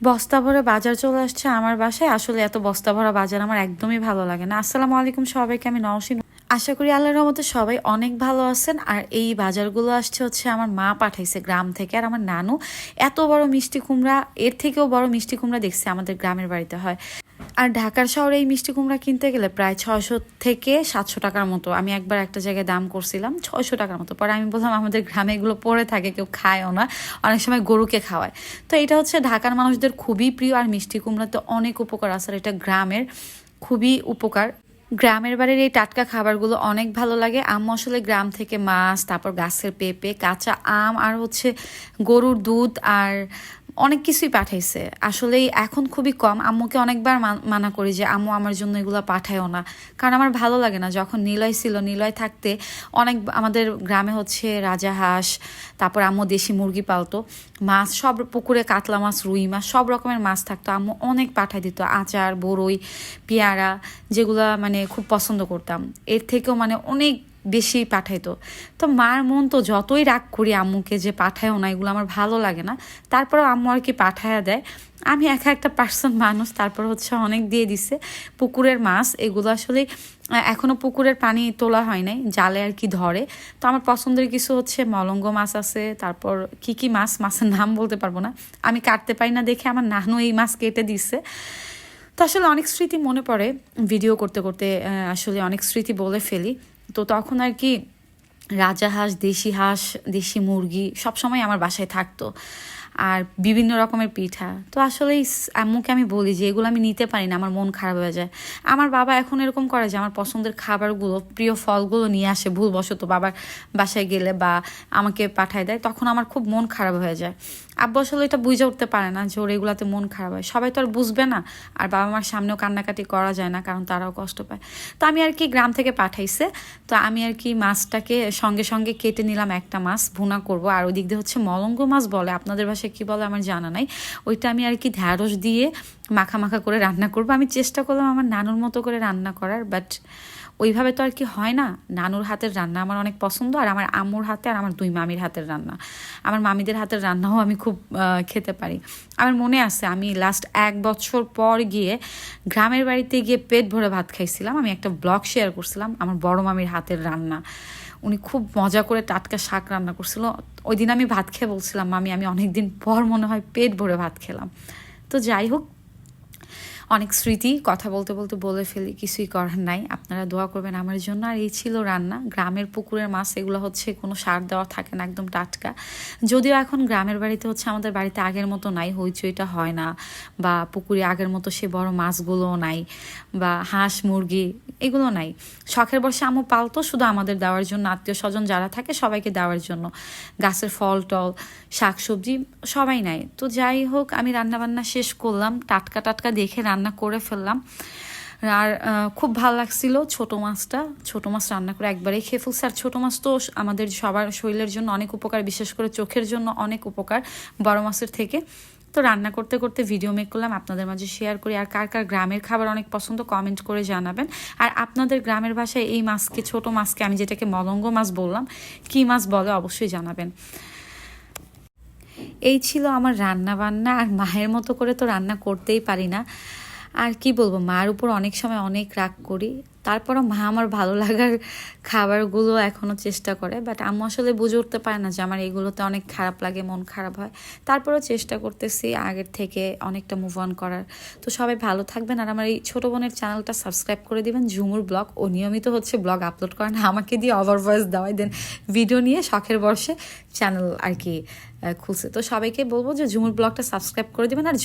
বস্তা ভরে বাজার চলে আসছে আমার বাসায়। আসলে এত বস্তা ভরা বাজার আমার একদমই ভালো লাগে না। আসসালামু আলাইকুম সবাইকে, আমি নওশিন। আশা করি আল্লাহর রহমতে সবাই অনেক ভালো আছেন। আর এই বাজারগুলো আসছে হচ্ছে আমার মা পাঠাইছে গ্রাম থেকে আর আমার নানু। এত বড় মিষ্টি কুমড়া, এর থেকেও বড় মিষ্টি কুমড়া দেখছে আমাদের গ্রামের বাড়িতে হয়। আর ঢাকার শহরে এই মিষ্টি কুমড়া কিনতে গেলে প্রায় ছয়শো থেকে সাতশো টাকার মতো। আমি একবার একটা জায়গায় দাম করছিলাম, ছয়শো টাকার মতো। পরে আমি বললাম, আমাদের গ্রামে এগুলো পড়ে থাকে, কেউ খায়ও না। অনেক সময় গরুকে খাওয়ায়। তো এটা হচ্ছে ঢাকার মানুষদের খুবই প্রিয় আর মিষ্টি কুমড়া তো অনেক উপকার আছে এটা গ্রামের খুবই উপকার। গ্রামের বাড়ির এই টাটকা খাবারগুলো অনেক ভালো লাগে। আম্মু আসলে গ্রাম থেকে মাছ, তারপর গাছের পেঁপে, কাঁচা আম, আর হচ্ছে গরুর দুধ আর অনেক কিছুই পাঠাইছে। আসলে এখন খুবই কম। আম্মুকে অনেকবার মান- করি যে, আম্মু, আমার জন্য এগুলো পাঠায়ও না। কারণ আমার ভালো লাগে না। যখন নিলয় ছিল, নিলয় থাকতে অনেক আমাদের গ্রামে হচ্ছে রাজা হাঁস, তারপর আম্মু দেশি মুরগি পালতো। মাছ, সব পুকুরে কাতলা মাছ, রুই মাছ, সব রকমের মাছ থাকতো। আম্মু অনেক পাঠাই দিত। আচার বড়ই পেয়ারা, যেগুলো মানে খুব পছন্দ করতাম। এর থেকেও মানে অনেক বেশি পাঠাইতো। তো মার মন তো যতই রাগ করি আম্মুকে যে পাঠায়ও না, এগুলো আমার ভালো লাগে না। তারপর আম্মু আর কি পাঠায়া দেয়। আমি একা একটা পার্সন মানুষ, তারপর হচ্ছে অনেক দিয়ে দিছে। পুকুরের মাছ, এগুলো আসলে এখনও পুকুরের পানি তোলা হয় নাই, জালে আর কি ধরে। তো আমার পছন্দের কিছু হচ্ছে মলঙ্গ মাছ আছে, তারপর কি কি মাছ, মাছের নাম বলতে পারব না। আমি কাটতে পারি না দেখে আমার নানু এই মাছ কেটে দিছে। তো আসলে অনেক স্মৃতি মনে পড়ে, ভিডিও করতে করতে আসলে অনেক স্মৃতি বলে ফেলি। তো তখন আর কি রাজা হাঁস, দেশি হাঁস, দেশি মুরগি সব সময় আমার বাসায় থাকতো। আর বিভিন্ন রকমের পিঠা। তো আসলে আম্মুকে আমি বলি যে, এগুলো আমি নিতে পারি না, আমার মন খারাপ হয়ে যায়। আমার বাবা এখন এরকম করে যে, আমার পছন্দের খাবারগুলো, প্রিয় ফলগুলো নিয়ে আসে ভুলবশত বাবার বাসায় গেলে বা আমাকে পাঠায় দেয়, তখন আমার খুব মন খারাপ হয়ে যায়। আব্বু আসলে এটা বুঝে উঠতে পারে না যে ওর এগুলাতে মন খারাপ হয়। সবাই তো আর বুঝবে না, আর বাবা মার সামনেও কান্নাকাটি করা যায় না, কারণ তারাও কষ্ট পায়। তো আমি আর কি গ্রাম থেকে পাঠাইছে, তো আমি আর কি মাছটাকে সঙ্গে সঙ্গে কেটে নিলাম একটা মাছ, ভুনা করব। আর ওই দিক দিয়ে হচ্ছে মলঙ্গ মাছ বলে, আপনাদের ভাষায় কী বলে আমার জানা নাই। ওইটা আমি আর কি ঢ্যাঁড়স দিয়ে মাখা মাখা করে রান্না করব। আমি চেষ্টা করলাম আমার নানুর মতো করে রান্না করার বাট ওইভাবে তো আর কি হয় না। নানুর হাতের রান্না আমার অনেক পছন্দ, আর আমার আম্মুর হাতে আর আমার দুই মামির হাতের রান্না। আমার মামিদের হাতের রান্নাও আমি খুব খেতে পারি। আমার মনে আছে, আমি লাস্ট এক বছর পর গিয়ে গ্রামের বাড়িতে গিয়ে পেট ভরে ভাত খাইছিলাম। আমি একটা ব্লগ শেয়ার করছিলাম আমার বড় মামির হাতের রান্না। উনি খুব মজা করে টাটকা শাক রান্না করছিল। ওই দিন আমি ভাত খেয়ে বলছিলাম, মামি, আমি অনেকদিন পর মনে হয় পেট ভরে ভাত খেলাম। তো যাই হোক অনেক স্মৃতি, কথা বলতে বলতে বলে ফেলি, কিছুই করার নাই। আপনারা দোয়া করবেন আমার জন্য। আর এই ছিল রান্না। গ্রামের পুকুরের মাছ, এগুলো হচ্ছে কোনো সার দেওয়া থাকে না, একদম টাটকা। যদিও এখন গ্রামের বাড়িতে হচ্ছে আমাদের বাড়িতে আগের মতো নাই হইচইটা হয় না। বা পুকুরে আগের মতো সে বড় মাছগুলোও নাই, বা হাঁস, মুরগি, এগুলো নাই। শখের বসে আমু পালতো শুধু আমাদের দেওয়ার জন্য। আত্মীয় স্বজন যারা থাকে সবাইকে দেওয়ার জন্য। গাছের ফল, টল, শাকসবজি সবাই নাই। তো যাই হোক, আমি রান্না বান্না শেষ করলাম। টাটকা টাটকা দেখে রান্না করে ফেললাম। আর খুব ভালো লাগছিল ছোট মাছটা। ছোট মাছ রান্না করে একবারেই খেয়ে ফেলছি। আর ছোট মাছ তো আমাদের সবার শরীরের জন্য অনেক উপকার, বিশেষ করে চোখের জন্য অনেক উপকার বড় মাছের থেকে। তো রান্না করতে করতে ভিডিও মেক করলাম। আপনাদের মাঝে শেয়ার করি। আর কার কার গ্রামের খাবার অনেক পছন্দ কমেন্ট করে জানাবেন। আর আপনাদের গ্রামের ভাষায় এই মাছকে, ছোট মাছকে, আমি যেটাকে মলঙ্গ মাছ বললাম, কি মাছ বলে অবশ্যই জানাবেন। এই ছিল আমার রান্না বান্না আর মায়ের মতো করে তো রান্না করতেই পারি না। আর কি বলব, মার উপর অনেক সময় অনেক রাগ করি। তারপরও মা আমার ভালো লাগার খাবারগুলো এখনও চেষ্টা করে বাট আম্মু আসলে বুঝে উঠতে পারে না যে আমার এগুলোতে অনেক খারাপ লাগে, মন খারাপ হয়। তারপরেও চেষ্টা করতেছি আগের থেকে অনেকটা মুভ অন করার। তো সবাই ভালো থাকবেন আর আমার এই ছোটো বোনের চ্যানেলটা সাবস্ক্রাইব করে দিবেন। ঝুমুর ব্লগ, ও নিয়মিত হচ্ছে ব্লগ আপলোড করেন আমাকে দিয়ে ওভার ভয়েস দেওয়াই দেন। ভিডিও নিয়ে শখের বর্ষে চ্যানেল আর কি খুলছে। তো সবাইকে বলব যে ঝুমুর ব্লগটা সাবস্ক্রাইব করে দিবেন আর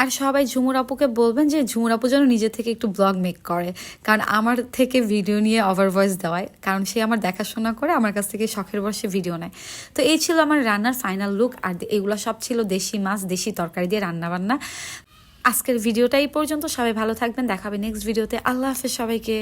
আর সবাই ঝুমুর আপুকে বলবেন যে ঝুমুর আপু যেন নিজে থেকে একটু ব্লগ মেক করে। কারণ আমার থেকে ভিডিও নিয়ে ওভার ভয়েস দেওয়ায়। কারণ সে আমার দেখাশোনা করে, আমার কাছ থেকে শখের বসে ভিডিও নেয়। তো এই ছিল আমার রান্নার ফাইনাল লুক আর এগুলো সব ছিল দেশি মাছ, দেশি তরকারি দিয়ে রান্নাবান্না। আজকের ভিডিওটা এই পর্যন্ত। সবাই ভালো থাকবেন। দেখাবে নেক্সট ভিডিওতে আল্লাহ হাফেজ সবাইকে।